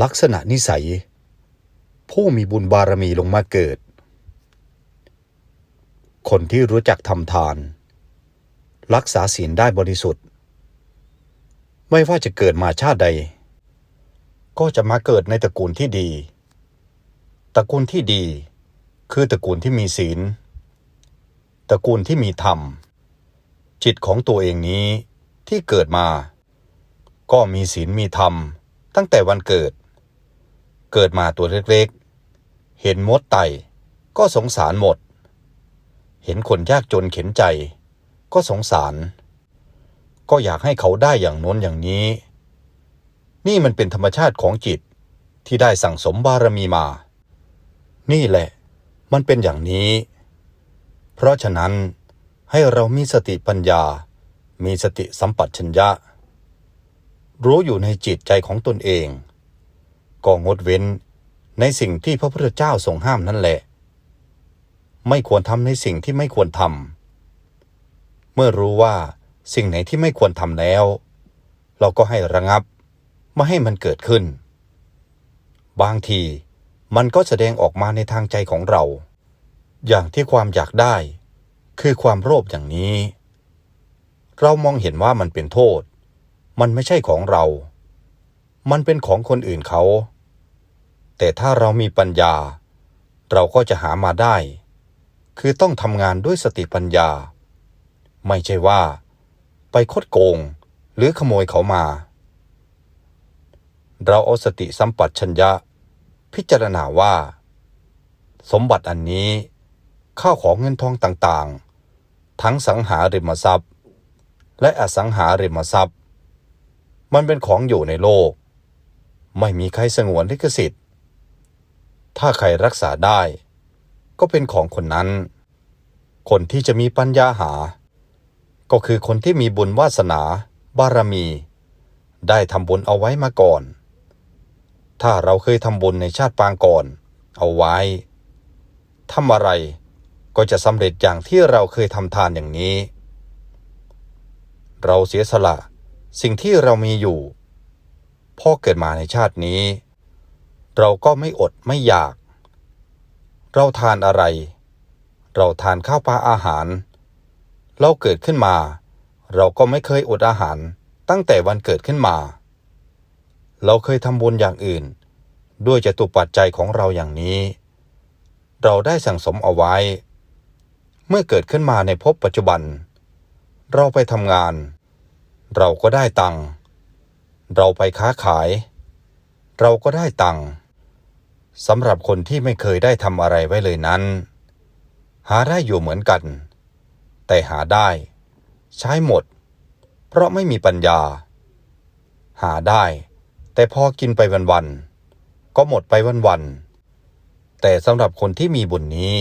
ลักษณะนิสัย ผู้มีบุญบารมีลงมาเกิด คนที่รู้จักทำทาน รักษาศีลได้บริสุทธิ์ ไม่ว่าจะเกิดมาชาติใด ก็จะมาเกิดในตระกูลที่ดี ตระกูลที่ดี คือตระกูลที่มีศีล ตระกูลที่มีธรรม จิตของตัวเองนี้ที่เกิดมา ก็มีศีลมีธรรมตั้งแต่วันเกิด เกิดมาตัวเล็กๆ เห็นมดไต่ก็สงสารหมด เห็นคนยากจนเข็นใจ ก็สงสาร ก็อยากให้เขาได้อย่างโน้นอย่างนี้ นี่มันเป็นธรรมชาติของจิตที่ได้สั่งสมบารมีมา นี่แหละ มันเป็นอย่างนี้ เพราะฉะนั้นให้เรามีสติปัญญา มีสติสัมปชัญญะ รู้อยู่ในจิตใจของตนเอง ก็งดเว้นในสิ่งที่พระพุทธเจ้าทรงห้ามนั่นแหละ ไม่ควรทำในสิ่งที่ไม่ควรทำเมื่อรู้ว่าสิ่งไหนที่ไม่ควรทำแล้ว เราก็ให้ระงับไม่ให้มันเกิดขึ้น บางทีมันก็แสดงออกมาในทางใจของเรา อย่างที่ความอยากได้ คือความโลภอย่างนี้ เรามองเห็นว่ามันเป็นโทษ มันไม่ใช่ของเรา มันเป็นของคนอื่นเขา แต่ถ้าเรามีปัญญา เราก็จะหามาได้ คือต้องทำงานด้วยสติปัญญา ไม่ใช่ว่า ไปคดโกงหรือขโมยเขามา เราเอาสติสัมปชัญญะ พิจารณาว่า สมบัติอันนี้ข้าวของเงินทองต่างๆ ทั้งสังหาริมทรัพย์ และอสังหาริมทรัพย์ มันเป็นของอยู่ในโลก ไม่มีใครสงวนลิขสิทธิ์ ถ้าใครรักษาได้ ก็เป็นของคนนั้น คนที่จะมีปัญญาหา ก็คือคนที่มีบุญวาสนา บารมี ได้ทำบุญเอาไว้มาก่อน ถ้าเราเคยทำบุญในชาติปางก่อน เอาไว้ทำอะไรก็จะสำเร็จอย่างที่เราเคยทำทานอย่างนี้ เราเสียสละสิ่งที่เรามีอยู่ พ่อเกิดมาในชาตินี้ เราก็ไม่อดไม่อยาก เราทานอะไร เราทานข้าวปลาอาหาร เราเกิดขึ้นมา เราก็ไม่เคยอดอาหารตั้งแต่วันเกิดขึ้นมา เราเคยทำบุญอย่างอื่น ด้วยจตุปัจจัยของเราอย่างนี้ เราได้สั่งสมเอาไว้ เมื่อเกิดขึ้นมาในภพปัจจุบัน เราไปทำงาน เราก็ได้ตังค์ เราไปค้าขาย เราก็ได้ตังค์สำหรับคนที่ไม่เคยได้ทำอะไรไว้เลยนั้น หาได้อยู่เหมือนกัน แต่หาได้ ใช้หมด เพราะไม่มีปัญญา หาได้ แต่พอกินไปวันๆก็หมดไปวันๆแต่สำหรับคนที่มีบุญนี้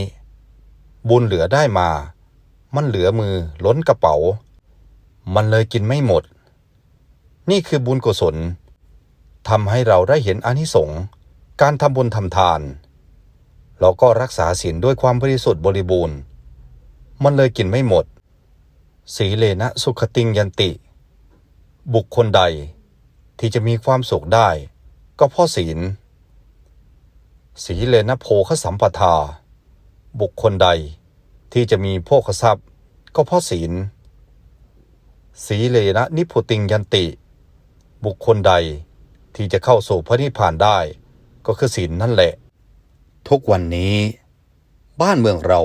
บุญเหลือได้มา มันเหลือมือล้นกระเป๋า มันเลยกินไม่หมด นี่คือบุญกุศลทำให้เราได้เห็นอนิสงส์การทำบุญทำทาน เราก็รักษาศีลด้วยความบริสุทธิ์บริบูรณ์ มันเลยกินไม่หมด สีเลนะสุขติงยันติ บุคคลใดที่จะมีความสุขได้ ก็เพราะศีล สีเลนะโภคสัมปทา บุคคลใดที่จะมีโภคทรัพย์ ก็เพราะศีล สีเลนะนิพุติงยันติ บุคคลใดที่จะเข้าสู่พระนิพพานได้ก็คือศีลนั่นแหละ ทุกวันนี้ บ้านเมืองเรา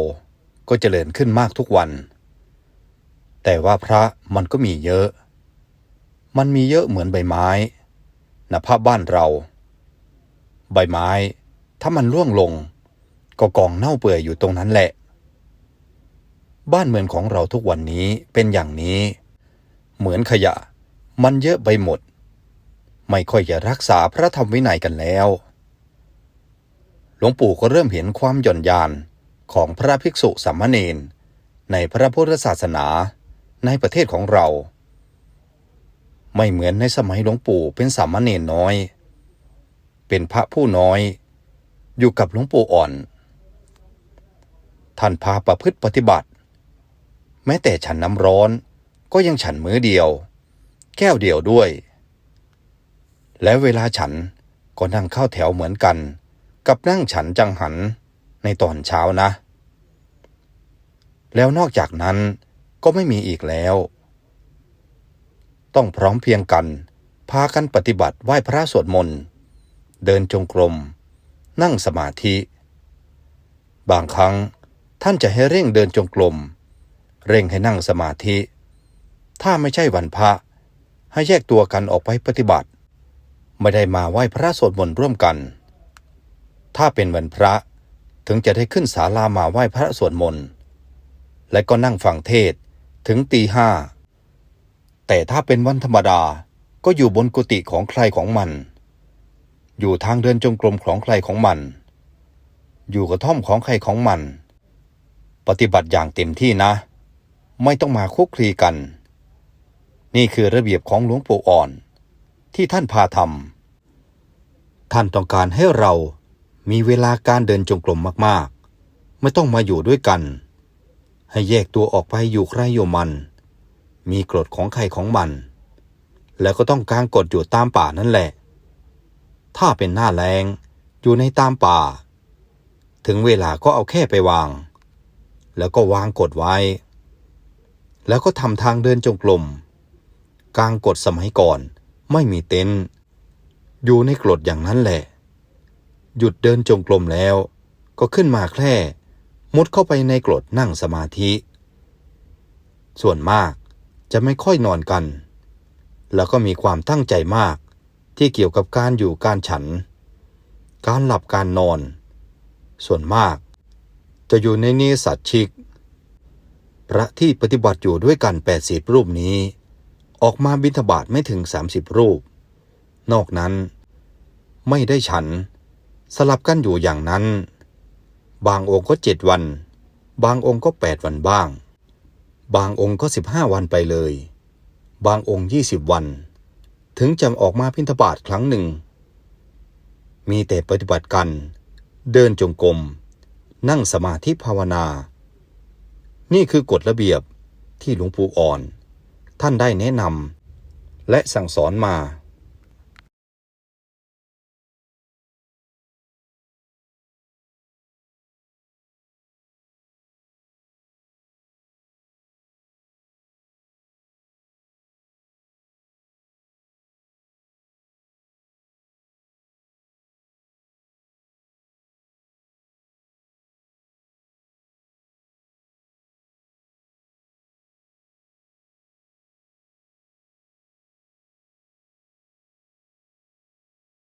ก็เจริญขึ้นมากทุกวัน แต่ว่าพระมันก็มีเยอะ มันมีเยอะเหมือนใบไม้นะภาพบ้านเรา ใบไม้ ถ้ามันร่วงลง ก็กองเน่าเปื่อยอยู่ตรงนั้นแหละ บ้านเมืองของเราทุกวันนี้เป็นอย่างนี้ เหมือนขยะ มันเยอะไปหมด ไม่ค่อยจะรักษาพระธรรมวินัยกันแล้ว หลวงปู่ก็เริ่มเห็นความหย่อนยานของพระภิกษุสามเณรในพระพุทธศาสนาในประเทศของเรา ไม่เหมือนในสมัยหลวงปู่เป็นสามเณรน้อย เป็นพระผู้น้อย อยู่กับหลวงปู่อ่อน ท่านพาประพฤติปฏิบัติ แม้แต่ฉันน้ำร้อนก็ยังฉันมื้อเดียว แก้วเดียวด้วย และเวลาฉันก็นั่งเข้าแถวเหมือนกัน กับนั่งฉันจังหันในตอนเช้านะ แล้วนอกจากนั้นก็ไม่มีอีกแล้ว ต้องพร้อมเพียงกัน พากันปฏิบัติไหว้พระสวดมนต์เดินจงกรม นั่งสมาธิ บางครั้งท่านจะให้เร่งเดินจงกรมเร่งให้นั่งสมาธิ ถ้าไม่ใช่วันพระให้แยกตัวกันออกไปปฏิบัติ ไม่ได้มาไหว้พระสวดมนต์ร่วมกัน ถ้าเป็นวันพระถึงจะได้ขึ้นศาลามาไหว้พระสวดมนต์ และก็นั่งฟังเทศถึงตีห้า แต่ถ้าเป็นวันธรรมดาก็อยู่บนกุฏิของใครของมัน อยู่ทางเดินจงกรมของใครของมัน อยู่กระท่อมของใครของมัน ปฏิบัติอย่างเต็มที่นะ ไม่ต้องมาคุกคลีกัน นี่คือระเบียบของหลวงปู่อ่อน ที่ท่านพาทำท่านต้องการให้เรามีเวลาการเดินจงกรมมากๆ ไม่ต้องมาอยู่ด้วยกัน ให้แยกตัวออกไปอยู่ใครอยู่มัน มีกฎของใครของมัน แล้วก็ต้องการกฎอยู่ตามป่านั่นแหละ ถ้าเป็นหน้าแรงอยู่ในตามป่า ถึงเวลาก็เอาแค่ไปวาง แล้วก็วางกฎไว้ แล้วก็ทำทางเดินจงกรมกลางกฎสมัยก่อน ไม่มีเต็นท์อยู่ในกรดอย่างนั้นแหละ หยุดเดินจงกรมแล้ว ก็ขึ้นมาแคร่มุดเข้าไปในกรดนั่งสมาธิ ส่วนมากจะไม่ค่อยนอนกัน แล้วก็มีความตั้งใจมากที่เกี่ยวกับการอยู่การฉัน การหลับการนอน ส่วนมากจะอยู่ในนิสัตชิก พระที่ปฏิบัติอยู่ด้วยกันแปดสิบรูปนี้ ออกมาบิณฑบาตไม่ถึงสามสิบรูป นอกนั้น ไม่ได้ฉัน สลับกันอยู่อย่างนั้น บางองค์ก็เจ็ดวัน บางองค์ก็แปดวันบ้าง บางองค์ก็สิบห้าวันไปเลย บางองค์ยี่สิบวัน ถึงจะออกมาพิณฑบาตครั้งหนึ่ง มีแต่ปฏิบัติกัน เดินจงกรมนั่งสมาธิภาวนา นี่คือกฎระเบียบที่หลวงปู่อ่อน ท่านได้แนะนำและสั่งสอนมา